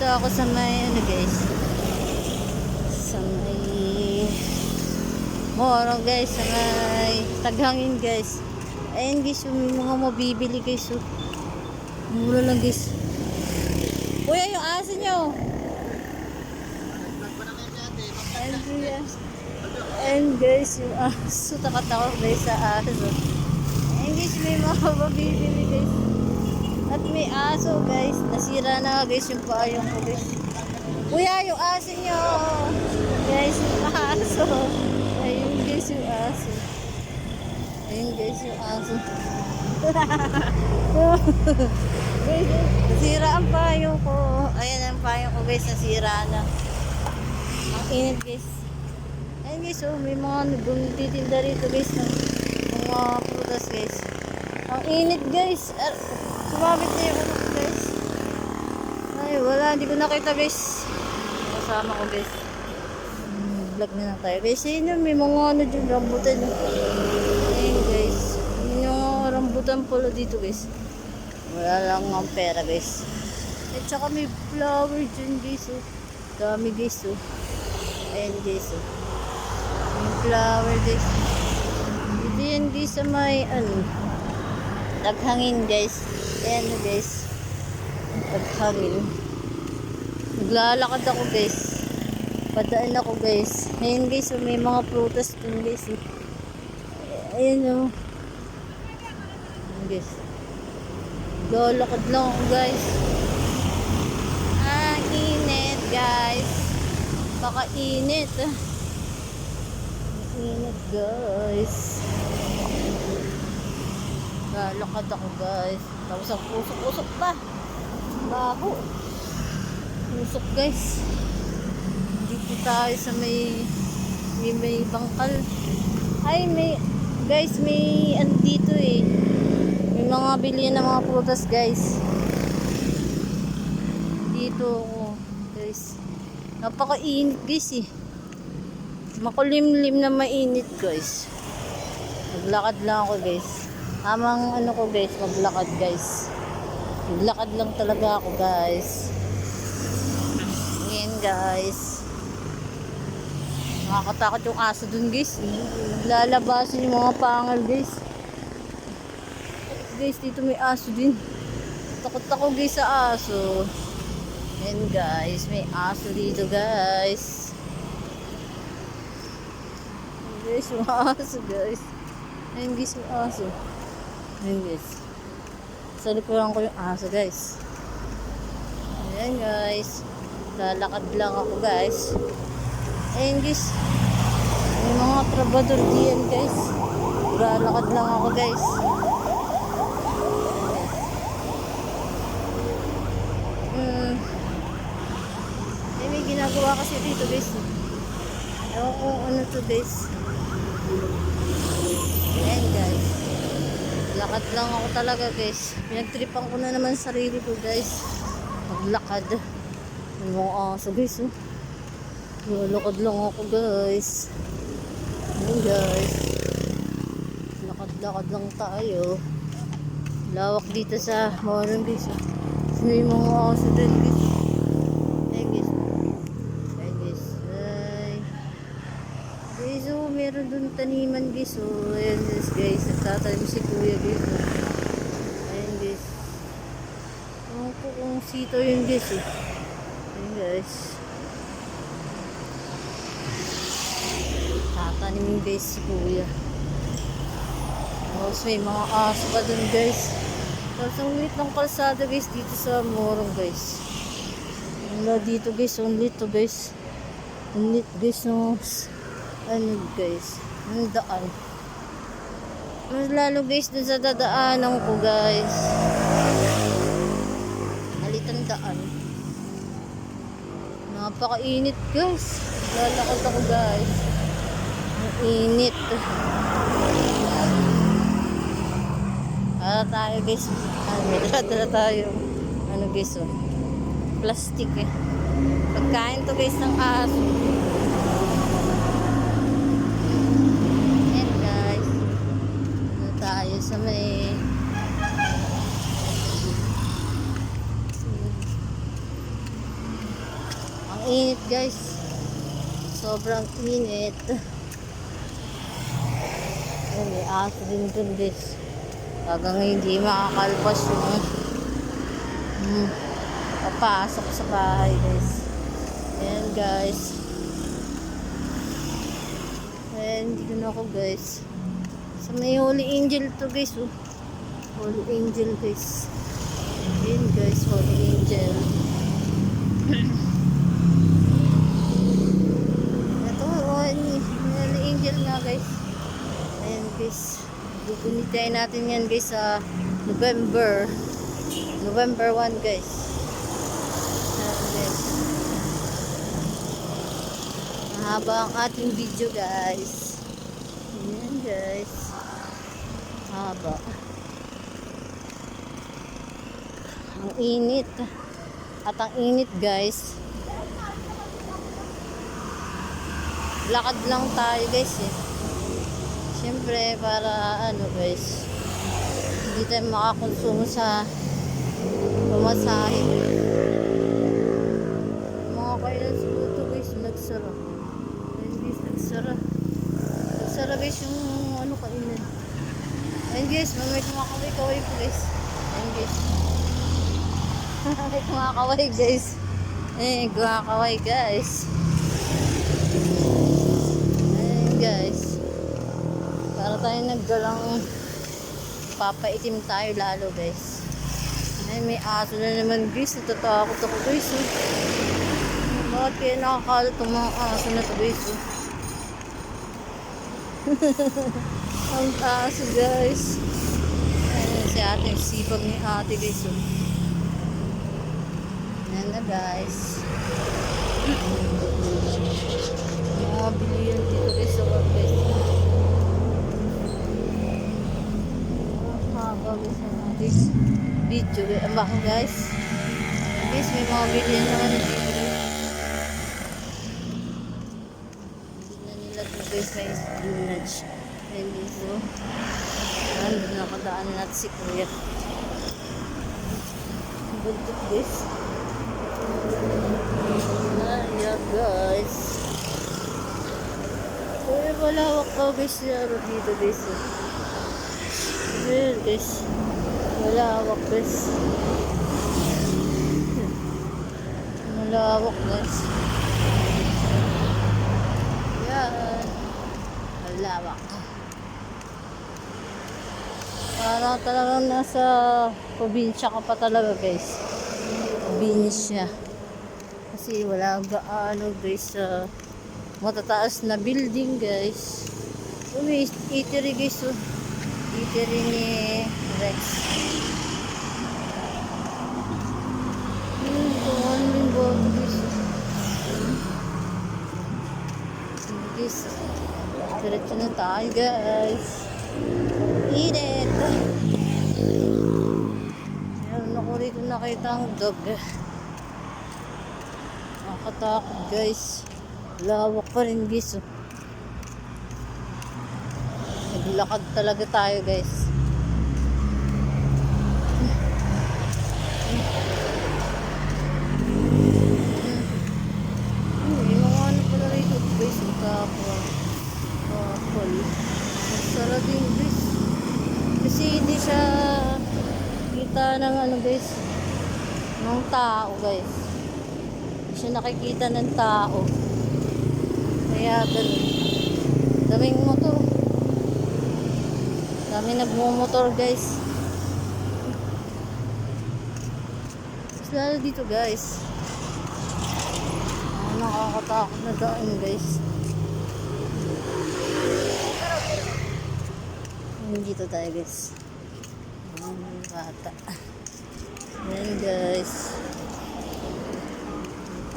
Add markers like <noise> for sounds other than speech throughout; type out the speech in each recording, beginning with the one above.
Dito ako sa may, ano guys, sa may Morong guys, sa may taghangin guys. Ayun guys, yung mga mabibili guys. Oh. Mura lang guys. Kuya, yung aso nyo. Ayun guys. Yung aso. Takot-takot guys sa aso. Ayun guys, may mga mabibili guys. At may aso guys. Nasira na guys yung paayong ko guys. Kuya, yung aso nyo. Guys, yung aso. Ayun guys, yung aso. Ayun guys, yung aso. <laughs> guys, nasira ang payong ko. Ayan ang payong ko guys, nasira na. Ang init guys. Ayun guys, oh, may mga nagtitinda rito guys. Ng mga prutas guys. Ang init guys. Er, sumabit na yung ano ko guys. Ay, wala. Hindi ko nakita guys. Kasama ko guys. Hmm, vlog na lang tayo. Guys, ayun yun. May mga ano dyan. Rambutan. Ayun guys. Yun yung rambutan pala dito guys. Wala lang ang pera guys. At saka may flower dyan guys. Oh. Dami guys. Oh. Ayun guys. Oh. May flower guys. Dito yan guys sa may ano. Taghangin guys. Ayan oh, guys. Taghangin. Naglalakad ako guys. Padaan ako guys. Ayan guys, oh, may mga prutas dun guys. eh. Ayan o. Oh. Ayan guys. Naglalakad lang ako guys. Ah, init guys. Baka init. Init guys. Lalakad ako guys. Tapos ang usok-usok pa. Baho. Usok guys. Dito tayo sa may may, may bangkal. Ay, may guys, may ano dito eh. May mga bilhin ng mga prutas guys. Dito oh, guys. Napakainit guys eh. Makulimlim na mainit guys. Naglakad lang ako guys. Tamang ano ko guys, maglakad guys. Maglakad lang talaga ako guys. Ayan guys. Nakakatakot yung aso dun guys. Lalabasin yung mga pangal guys. Guys, dito may aso din. Takot ako guys sa aso. Ayan guys, may aso dito guys. Guys, yung <laughs> aso guys. Ayan guys, yung aso. Ayan guys. Sa ko yung aso guys. Ayan guys. Lalakad lang ako guys. Ayan guys. May mga trabador diyan guys. Lalakad lang ako guys. Hmm. Eh, may ginagawa kasi dito guys. Ewan ko ano to guys. Ayan guys. Lakad lang ako talaga guys. Pinagtripan ko na naman sarili ko guys. Maglakad. May mga aso guys oh. Lalakad lang ako guys. Ayan guys. Lakad-lakad lang tayo. Lawak dito sa Moron guys. oh. May mga aso din guys. Ayan guys. Ayan guys. Ay. Guys, oh, meron dun taniman guys. Oh, ayan guys, guys. Nagtatanim si kuya guys. Oh. Ayan guys. Ewan ko kung sito yun guys eh. Ayan guys. Tatanim guys si kuya. Tapos may mga aso pa dun guys. Tapos ang lit ng kalsada guys dito sa Morong guys. Wala dito guys, ang lit to guys. Ang lit guys no. Ano guys, ang daan. Mas lalo guys dun sa dadaanan ko guys. Malit ang daan. Napakainit guys. Lalakad ako guys. Ang init. Para tayo guys. May dala tayo. Ano guys oh. Plastic eh. Pagkain to guys ng aso. Ayan guys. Ano tayo sa may init guys. Sobrang init. Ayan, may aso din dun guys. Hanggang hindi makakalpas yung hmm, papasok sa bahay guys. Ayan guys. Ayan, dito na ako guys. Sa may Holy Angel to guys. Oh. Holy Angel guys. Ayan guys, Holy Angel. <laughs> Ito, oh, ni- Holy Angel nga guys. Ayan guys. Gugunitain natin yan guys sa November. November 1 guys. Ayan guys. Mahaba ang ating video guys. Ayan guys. Haba. Ang init. At ang init guys. Lakad lang tayo guys eh. Siyempre para ano guys. Hindi tayo makakonsumo sa pamasahe. Mga kailan sa luto guys nagsara. Ayun guys nagsara. Nagsara guys yung ano kainan. Ayun guys, may kumakaway-kaway po guys. Ayun guys. <laughs> may kumakaway guys. Eh, kumakaway guys. Ayun guys. Tayo naggalang papaitim tayo lalo guys. Ay, may aso na naman guys. Natatakot ako guys. Oh. Bakit kaya nakakalat itong mga aso na to guys? Oh. <laughs> Ang aso guys. Ayan si ate. yung Sipag ni ate guys. Oh. Ayan na guys. Mga bilihan dito guys sa guys. Guys ang ating video. Ang bako guys. Guys, may mga bilihan naman dito guys. Hindi na nila ito guys may. Ayan guys oh. Ayan, doon nakadaan natin si Kuya. Buntot guys. Ayan guys. Uy, malawak ka guys laro dito guys. Ayan guys. Malawak guys. Malawak guys. Yan. Malawak. Para talagang nasa probinsya ka pa talaga guys. Probinsya. Kasi wala gaano guys sa matataas na building guys. May eatery guys oh. Eatery ni Rex. Hmm, mo yung boto guys. Sige guys. Diretso na tayo guys. Eat it! Meron ako rito nakita ang dog. Nakakatakot guys. Lawak pa rin guys. oh. Naglakad talaga tayo guys. Hmm, yung mga ano pala rito guys. Ang kapwa. Kapal. Masara din guys. Kasi hindi siya kita ng ano guys. Ng tao guys. Hindi siya nakikita ng tao. Kaya ganun. Daming motor. Dami nagmumotor guys. Lalo dito guys. Ah, nakakatakot na daan guys. Dito tayo guys. Yung bata. Ayan guys.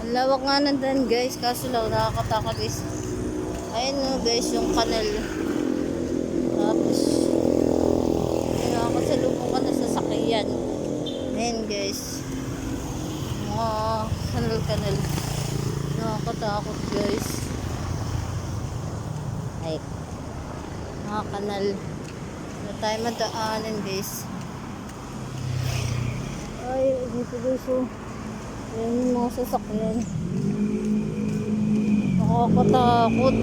Ang lawak nga nandan guys. Kaso lang nakakatakot guys. Ayan no guys yung kanal yun, nakakasalubong ka na sa sakyan. Ayan guys. Mga kanal-kanal. Nakakatakot guys. Ay. Mga kanal. Na tayo madaanan guys. Ay, dito guys oh. Ayan yung mga sasakyan. Nakakatakot.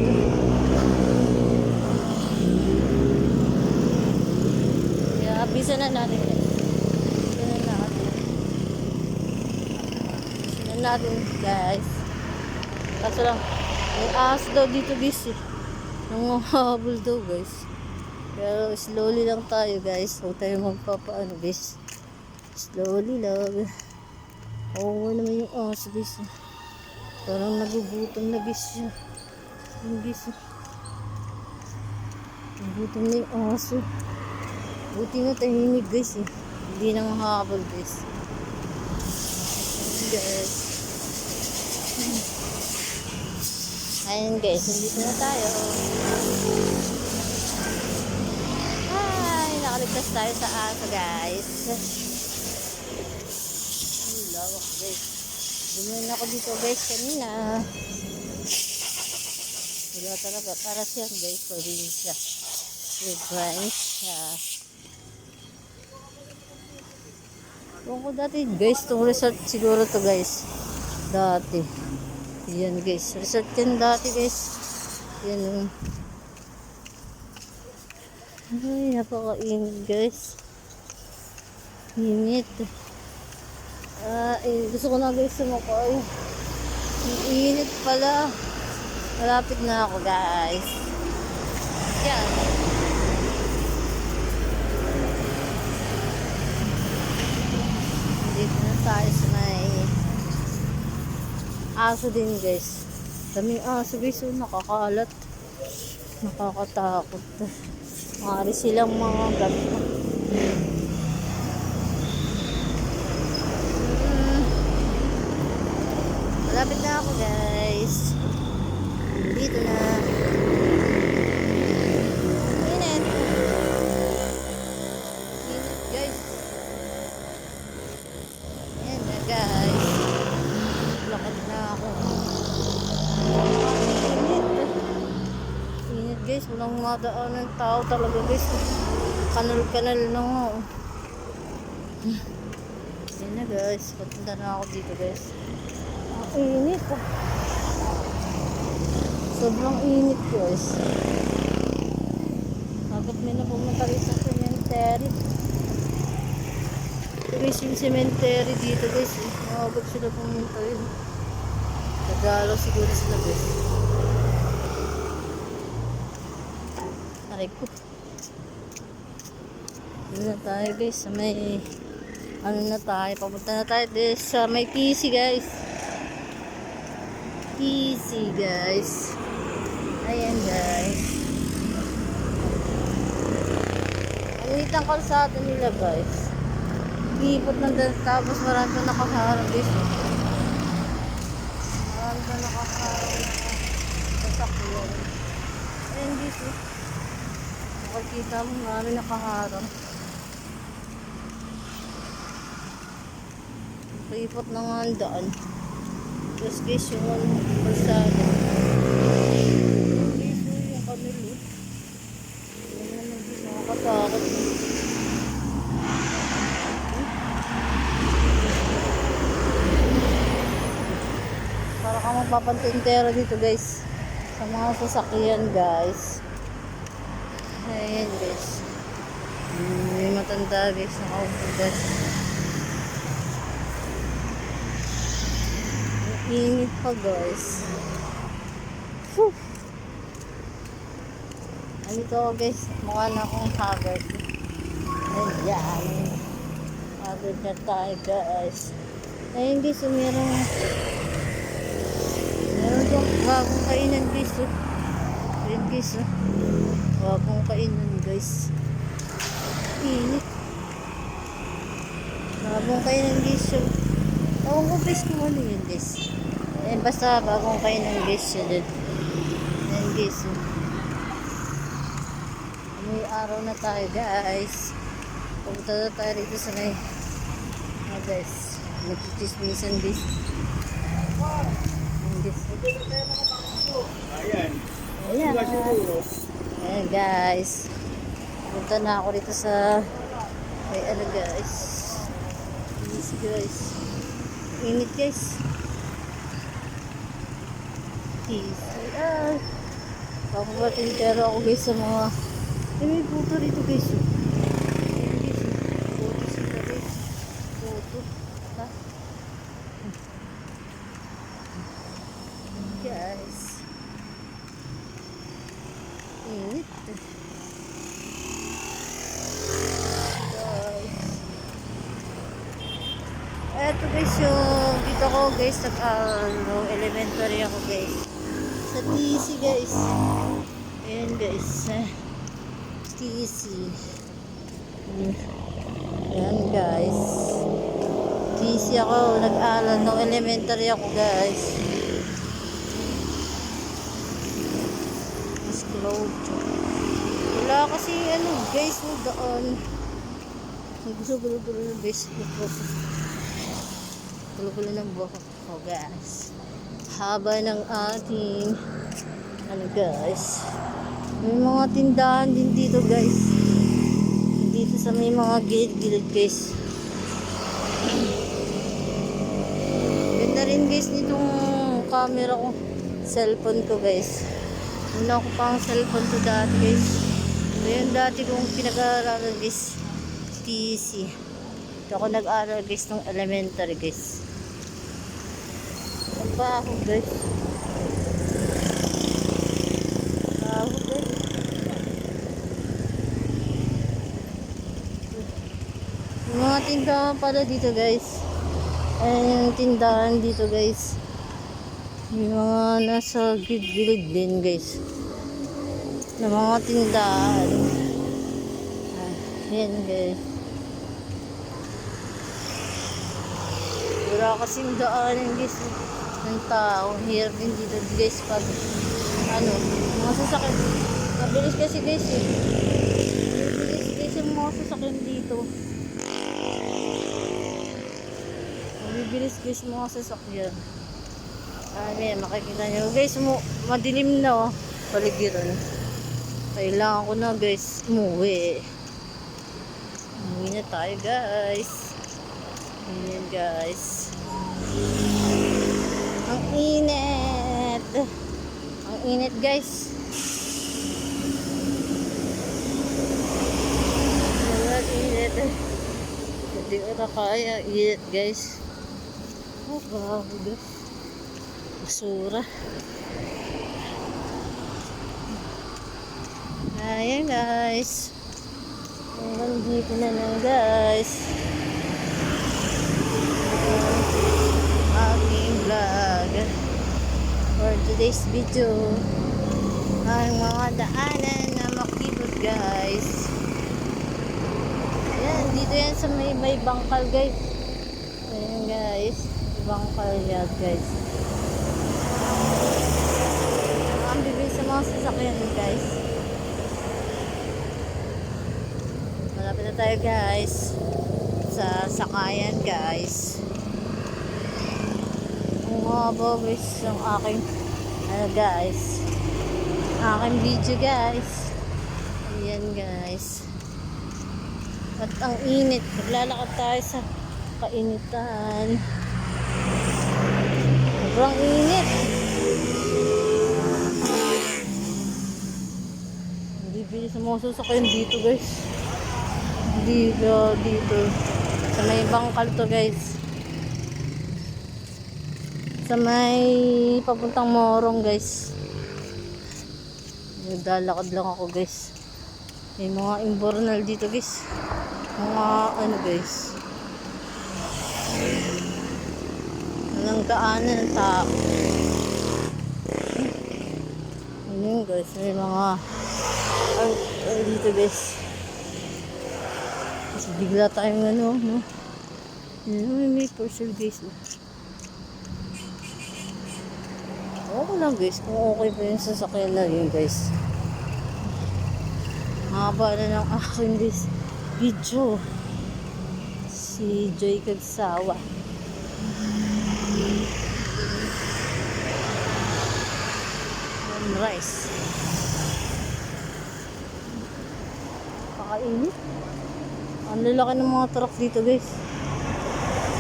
Kaya, bisa na natin. Na natin, guys. Kaso lang, may ahas daw dito, guys. Eh. Nangungahabol daw, guys. Pero slowly lang tayo, guys. Huwag tayo magpapaano, guys. Slowly lang. Oo nga naman yung ahas, guys. eh. Parang nagugutom na, guys. siya. Yung guys. eh. Nagugutom na yung aso. Buti nga tahimik, guys. Eh. Hindi na mahabol, guys. Guys. Ayun, guys. Nandito na tayo. Ay, nakaligtas tayo sa aso, guys. Ang lawak, guys. Dumayon ako dito, guys, kanina. Wala talaga. Para siya, guys, probinsya. Probinsya. Kung ko dati, guys, itong resort siguro to guys. Dati. Yan, guys. Resort yan dati, guys. Yan, um. Ay, napakainit, guys. Init. Ah, eh, gusto ko na guys sumakay. Ang init pala. Malapit na ako guys. Yan. Dito na tayo aso din guys. Daming aso guys. Oh, nakakalat. Nakakatakot. Mari silang mga gabi. Mm. Malapit na ako guys. Dito na. Init. Init guys. Ayan na guys. Lakad na ako. Init. Init guys. Walang madaan ng tao talaga guys. Kanal-kanal na nga. oh. Na guys. Papunta na ako dito guys. Ang init ah. Sobrang init guys. Bakit may na pumunta rin sa cemetery? Guys, yung cemetery dito guys. Eh. Bakit sila pumunta rin? Nagalo siguro sila guys. Aray ko. Na tayo guys. Sa may ano na tayo. Papunta na tayo guys. Sa may PC guys. Easy guys. Ayan guys. Ang liit ang kalsada nila guys. Ipot ng dal tapos marami pa nakaharap guys. Marami pa nakaharap na sasakyan. Ayan guys. Makikita mo marami nakaharap. Ipot na nga ang daan. Tapos guys, yung ano, kalsada. Yung guys, oh, yung kanilo. Yung naman guys, nakakatakot. Para ka magpapantintera dito guys. Sa mga sasakyan guys. Ayan guys. Hmm, May matanda guys, nakaupo guys. Init pa guys. Whew. Andito ako guys. Mukha na akong haggard. Ayan. Haggard na tayo guys. Ayun guys, oh, merong meron doon bagong kainan guys. Oh. Ayun guys. Oh. Bagong kainan guys. Init. Bagong kainan guys. Oh. Ewan ko guys kung ano yun guys. Eh, basta bagong kainan guys siya dun. Ayan guys. oh. May araw na tayo guys. Pupunta na tayo rito sa may ah, guys. Nagtitismisan guys. Ayan guys. Ayan. Ayan. Ayan guys. Punta na ako dito sa may ano guys. Easy guys. Init guys. TC. Ay, papabatintero ako guys sa mga... May puto rito guys. oh. Ayan, guys. oh. Puto sila guys. Puto. Ha? Guys. Init. Guys. Eto guys yung dito ko guys nag ano, elementary ako guys. Sa TC guys. Ayan guys. TC. Hmm. Ayan guys. TC ako nag-aaral nung elementary ako guys. Mas close. Wala kasi ano guys no daan. Gusto-gulo-gulo ng guys. Gulo-gulo ng buhok ko guys. Haba ng ating ano guys. May mga tindahan din dito guys. Dito sa may mga gilid-gilid guys. Ganda rin guys nitong camera ko. Cellphone ko guys. Una ko pang cellphone to dati guys. Ngayon dati kong pinag-aaralan guys. TC. Ito ako nag-aaral guys ng elementary guys. Ang baho guys. Baho guys. Yung tindahan pala dito guys. Ayan yung tindahan dito guys. Yung mga nasa gilid din guys. Na mga tindahan. Ah, Ayan guys. Wala kasing daanan guys ng tao. Hirap din dito guys pag ano, mga sasakyan. Mabilis kasi guys eh. Mabilis guys yung mga sasakyan dito. Mabibilis guys mga sasakyan. Ah, yan, makikita nyo. Guys, madilim na oh. Paligiran. Kailangan ko na guys, umuwi. Umuwi na tayo guys. Ayan guys. Ang init. Ang init guys. Ang init. Hindi ko na kaya. Init guys. Oh, bago guys. Basura. Ayan guys. Hanggang dito na lang guys. aking vlog for today's video. Ang mga daanan na makikot guys. Yan dito yan sa may, may bangkal guys. Ayan guys. Bangkal yan guys. Ang bibig sa mga sasakyan guys malapit na tayo guys. Sa sakayan guys. Haba guys ang aking ano guys. Aking video guys. Ayan guys. At ang init. Maglalakad tayo sa kainitan. Sobrang init. Hindi bilis sa mga sasakyan dito guys dito dito. Sa may bangkal to guys. Sa may papuntang Morong guys. Naglalakad lang ako guys. May mga imbornal dito guys. Mga ano guys. Walang daanan ng tao. Ayun guys. May mga ay dito guys bigla tayong ano no yun may guys oh. Okay lang guys, kung okay pa yung sasakyan na yun guys. Haba na ng aking guys video. Si Joy Kagsawa. Rice. Pakainit. Ang lalaki ng mga truck dito guys.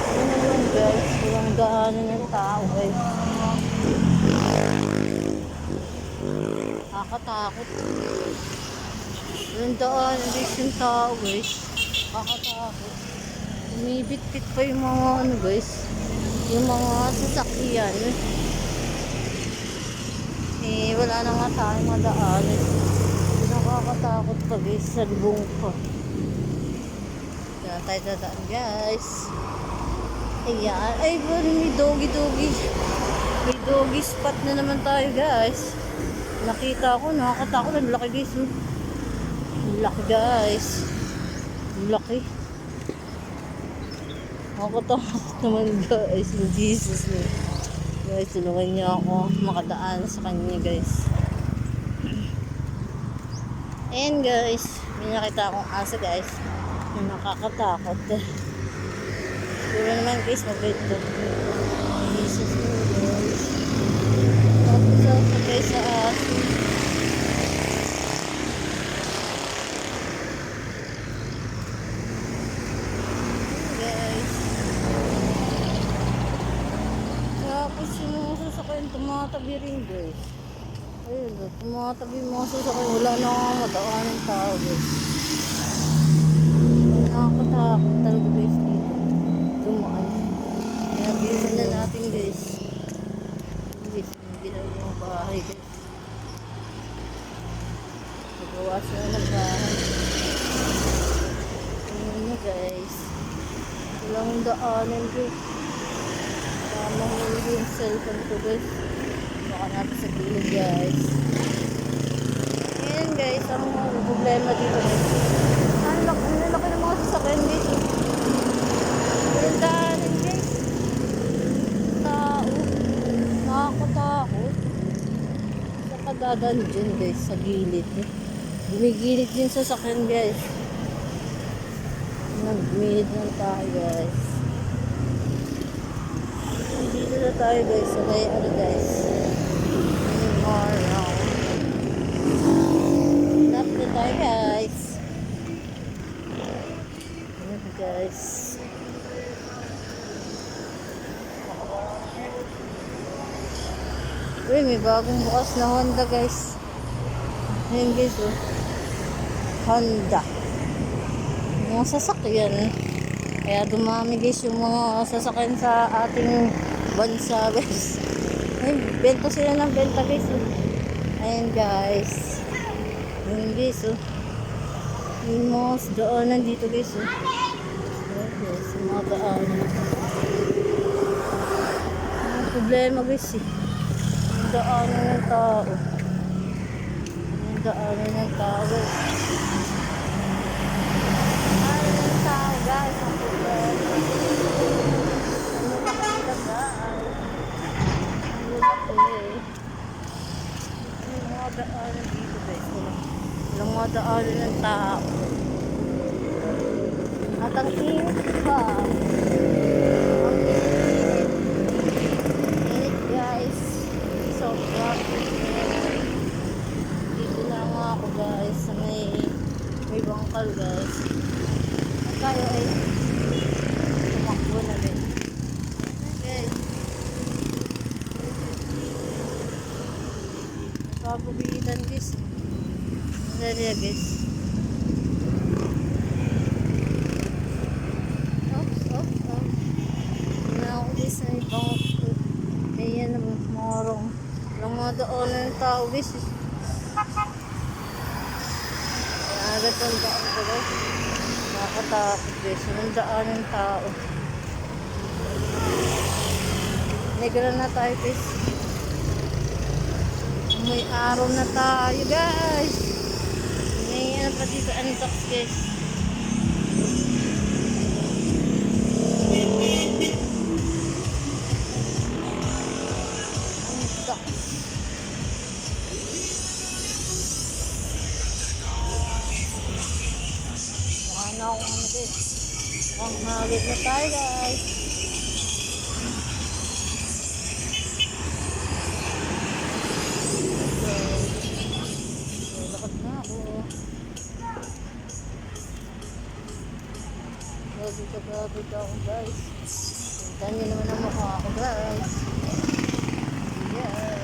Ano naman guys, walang daanan ng tao guys. Nakakatakot. Yung daan, hindi yung tao guys. Nakakatakot. Umibit-bit pa yung mga ano guys. Yung mga sasakyan. Eh, wala na nga tayong madaan. Nakakatakot pa guys. Sa lubong pa. Kaya tayo dadaan guys. Ayan. Ay, may doggy-doggy. May doggy spot na naman tayo guys. Nakita ko, nakakatakot. Ang laki guys. oh. Ang laki guys. Ang laki. Nakakatakot naman guys. Yung Jesus me. Guys, tulungan niya ako makadaan sa kanya guys. Ayan guys. May nakita akong aso guys. Na nakakatakot. Siguro naman guys, mabait to. Jesus me guys. Tapos ako guys sa aso. yung sasakyan, tumatabi rin guys. Ayun, oh, tumatabi yung mga sasakyan. Wala na nga madaan ng tao guys. Nakakatakot talaga guys dito. Dumaan. Kaya bilisan na natin guys. Guys, may ginawang bahay guys. Nagawa sila ng bahay. Ayun na guys. Walang daanan guys. Tama huli yung cellphone ko guys. Baka natin sa gilid guys. Ayan guys, ang problema dito guys. Ang laki, ang laki ng mga sasakyan guys. Walang daanan guys. Tao. Nakakatakot. Sa kadadaan dyan guys, sa gilid. Gumigilid din sa sasakyan guys. Nagmilid lang tayo guys. Dito na tayo guys. Sa may ano guys. May mall. Lap na tayo guys. Ayan guys. Uy, may bagong bukas na Honda guys. Ayan guys oh. Honda. Mga sasakyan. Kaya dumami guys yung mga sasakyan sa ating bansa <laughs> guys. Ay, benta sila ng benta guys. oh. Ayan guys. Ayan guys oh. Yung mga daanan dito guys oh. Ayan guys, mga daanan. Ang problema guys eh. Daanan ng tao. Yung daanan ng tao. Ay, yung tao guys. Ang problema. Ano ba daan? Ang. Yung mga daanan dito guys. Mga daanan ng tao. At ang init pa. Ang init. Init guys. Sobra. Dito na nga ako guys. Sa may may bangkal guys. At tayo ay tumakbo na din. Guys. Papabitan guys. Dali guys. Oops, oops, oops. Na ako guys sa ibang Ayan naman, morong. Walang mga daanan ng tao guys. eh. Agad ang daan ko guys. Nakakatakot guys. Walang daan ng tao. Negra na tayo guys. May araw na tayo guys. May ano pa dito antox guys. Na akong ano guys. Mukhang hagit na tayo guys. Grabe ka, grabe ka ako guys. Punta niyo naman ang mukha ako guys. Ayan.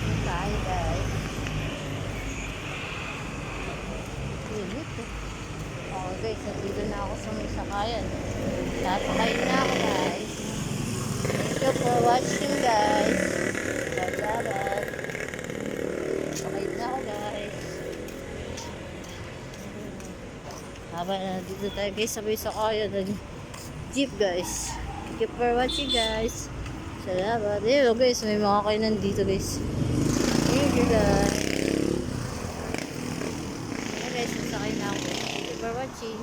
Ito tayo guys. Init eh. Okay guys, nandito na ako sa may sakayan. Sasakay Habang nandito tayo guys, sabay sakayan ng jeep guys. Thank you for watching guys. Salamat. Ayun guys, may mga kayo nandito guys. Thank you guys.